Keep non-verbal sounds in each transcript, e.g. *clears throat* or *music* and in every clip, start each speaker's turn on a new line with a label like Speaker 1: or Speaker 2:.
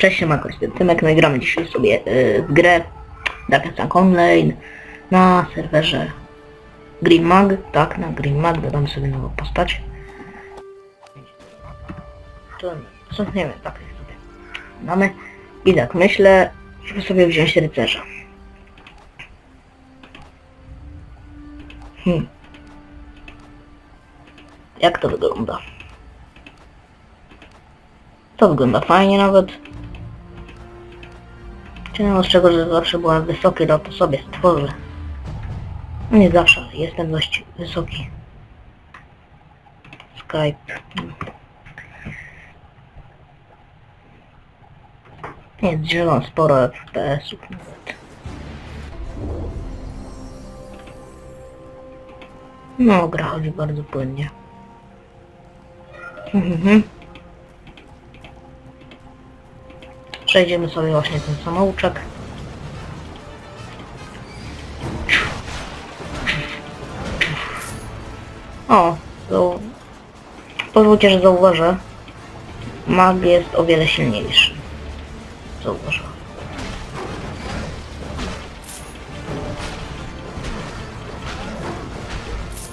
Speaker 1: Cześć, ma Tymek, no i gramy dzisiaj sobie y, w grę Darkest Tank Online na serwerze Green Mag, tak, na Green Mag, dodam sobie nową postać. To co nie wiem, tak mamy. I tak, myślę, żeby sobie wziąć rycerza. Hmm. Jak to wygląda? To wygląda fajnie nawet. Ciekawe z czego, że zawsze byłem wysoki, no to sobie stworzę. Nie zawsze, jestem dość wysoki. Skype. Nie, drzewam sporo FPS-ów nawet. No, gra chodzi bardzo płynnie. Mhm. Przejdziemy sobie właśnie ten samouczek. O, to... Pozwólcie, że zauważę. Mag jest o wiele silniejszy. Zauważę.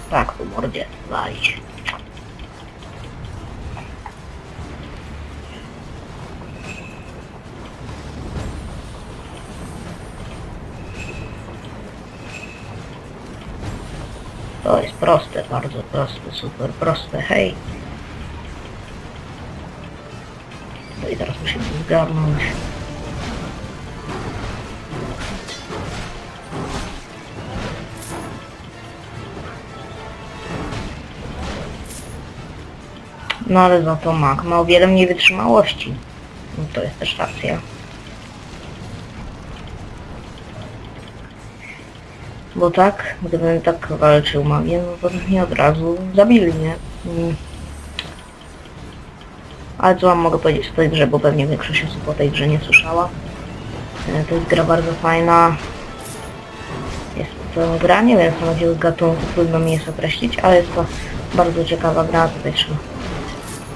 Speaker 1: Tak, po mordzie walić. To jest proste, bardzo proste, super proste, hej. No i teraz musimy zgarnąć. No ale za to mak ma o wiele mniej wytrzymałości. No to jest też racja. Bo tak, gdybym tak walczył magię, no to mnie od razu zabili, nie? Mm. Ale co wam mogę powiedzieć o tej grze, bo pewnie większość osób o tej grze nie słyszała. E, To jest gra bardzo fajna. Jest to gra, nie wiem z jakiego gatunku, trudno mi jest określić, ale jest to bardzo ciekawa gra, tutaj trzeba...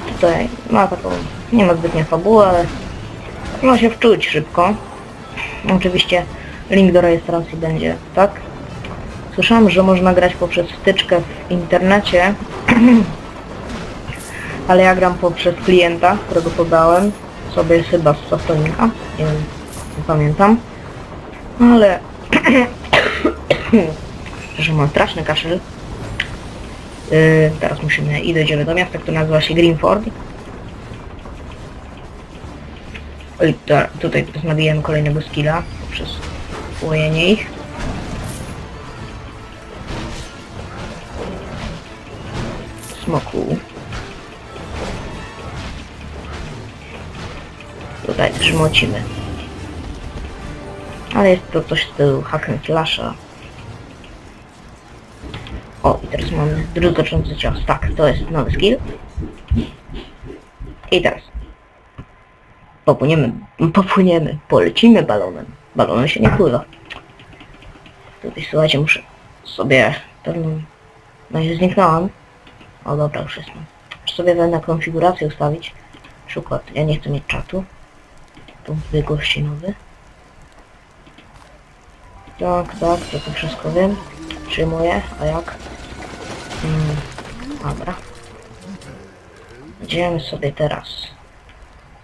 Speaker 1: Tutaj ma taką, nie ma zbytnio fabuły, ale można się wczuć szybko. Oczywiście link do rejestracji będzie, tak? Słyszałam, że można grać poprzez wtyczkę w internecie, *clears throat* ale ja gram poprzez klienta, którego podałem sobie chyba z Softonika, nie wiem, nie pamiętam. Ale... *clears throat* że mam straszny kaszel. Yy, teraz musimy i dojdziemy do miasta, które nazywa się Greenford. To, tutaj nabijemy kolejnego skilla poprzez łojenie ich. Smoku. Tutaj też mocimy. Ale jest to coś w stylu hack and. O, i teraz mamy drugoczący cios. Tak, to jest nowy skill. I teraz. Popłyniemy, popłyniemy, polecimy balonem. Balonem się nie pływa. Tutaj słuchajcie, muszę sobie pewną... No i zniknąłem. O dobra, już jestem. Muszę sobie na konfigurację ustawić. Przykład, ja nie chcę mieć czatu. Punkt wygościnowy. Tak, tak, to to wszystko wiem. Przyjmuję, a jak? Mm, dobra. Idziemy sobie teraz.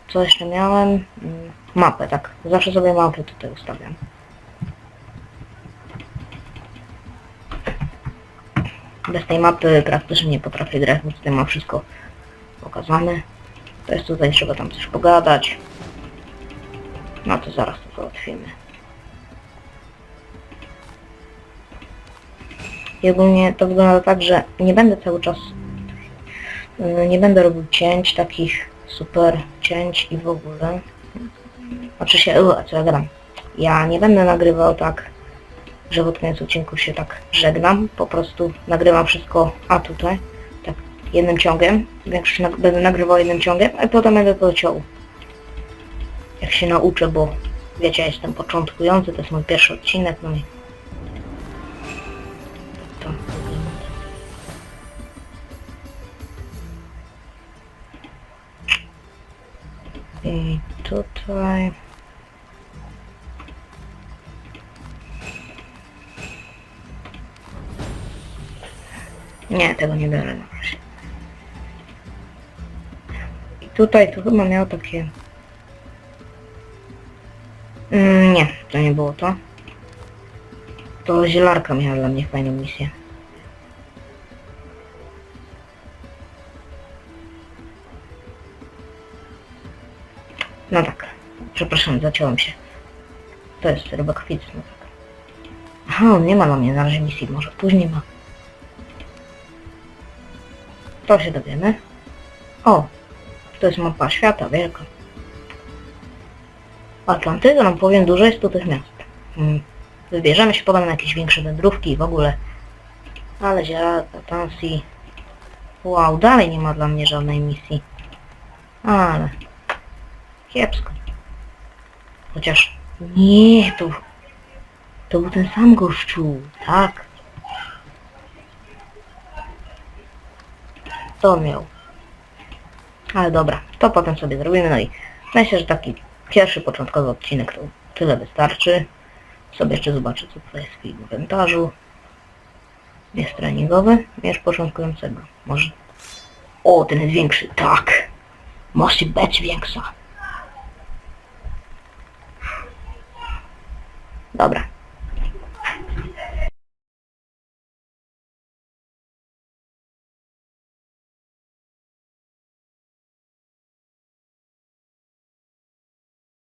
Speaker 1: Co jeszcze miałem? Mm, mapę, tak. Zawsze sobie mapę tutaj ustawiam. Bez tej mapy praktycznie nie potrafię grać, bo tutaj mam wszystko pokazane. To jest tutaj, trzeba tam coś pogadać. No to zaraz to załatwimy. I ogólnie to wygląda tak, że nie będę cały czas, yy, nie będę robił cięć, takich super cięć i w ogóle. Znaczy się, yy, co ja gram? Ja nie będę nagrywał tak, że pod koniec odcinku się tak żegnam, po prostu nagrywam wszystko, a tutaj, tak jednym ciągiem, większość nag będę nagrywał jednym ciągiem, a potem będę to ciął. Jak się nauczę, bo wiecie, ja jestem początkujący, to jest mój pierwszy odcinek, no i. I tutaj. Nie, tego nie biorę na razie. I tutaj to chyba miał takie... Mm, nie, to nie było to. To zielarka miała dla mnie fajną misję. No tak. Przepraszam, zaciąłem się. To jest rybakwic, no tak. Aha, on nie ma dla mnie na razie misji, może później ma. To się dowiemy. O, to jest mapa świata wielka. Atlantyda, no powiem, dużo jest tu tych miast. Hmm. Wybierzemy się potem na jakieś większe wędrówki i w ogóle. Ale ziarada, tansji. Wow, dalej nie ma dla mnie żadnej misji. Ale... Kiepsko. Chociaż... Nie, to... To był ten sam gościu, tak. To miał. Ale dobra, to potem sobie zrobimy. No i myślę, że taki pierwszy początkowy odcinek to tyle wystarczy. Sobie jeszcze zobaczę, co tutaj jest w inwentarzu. Jest treningowy, jest początkującego. Może... O, ten jest większy, tak. Musi być większa. Dobra,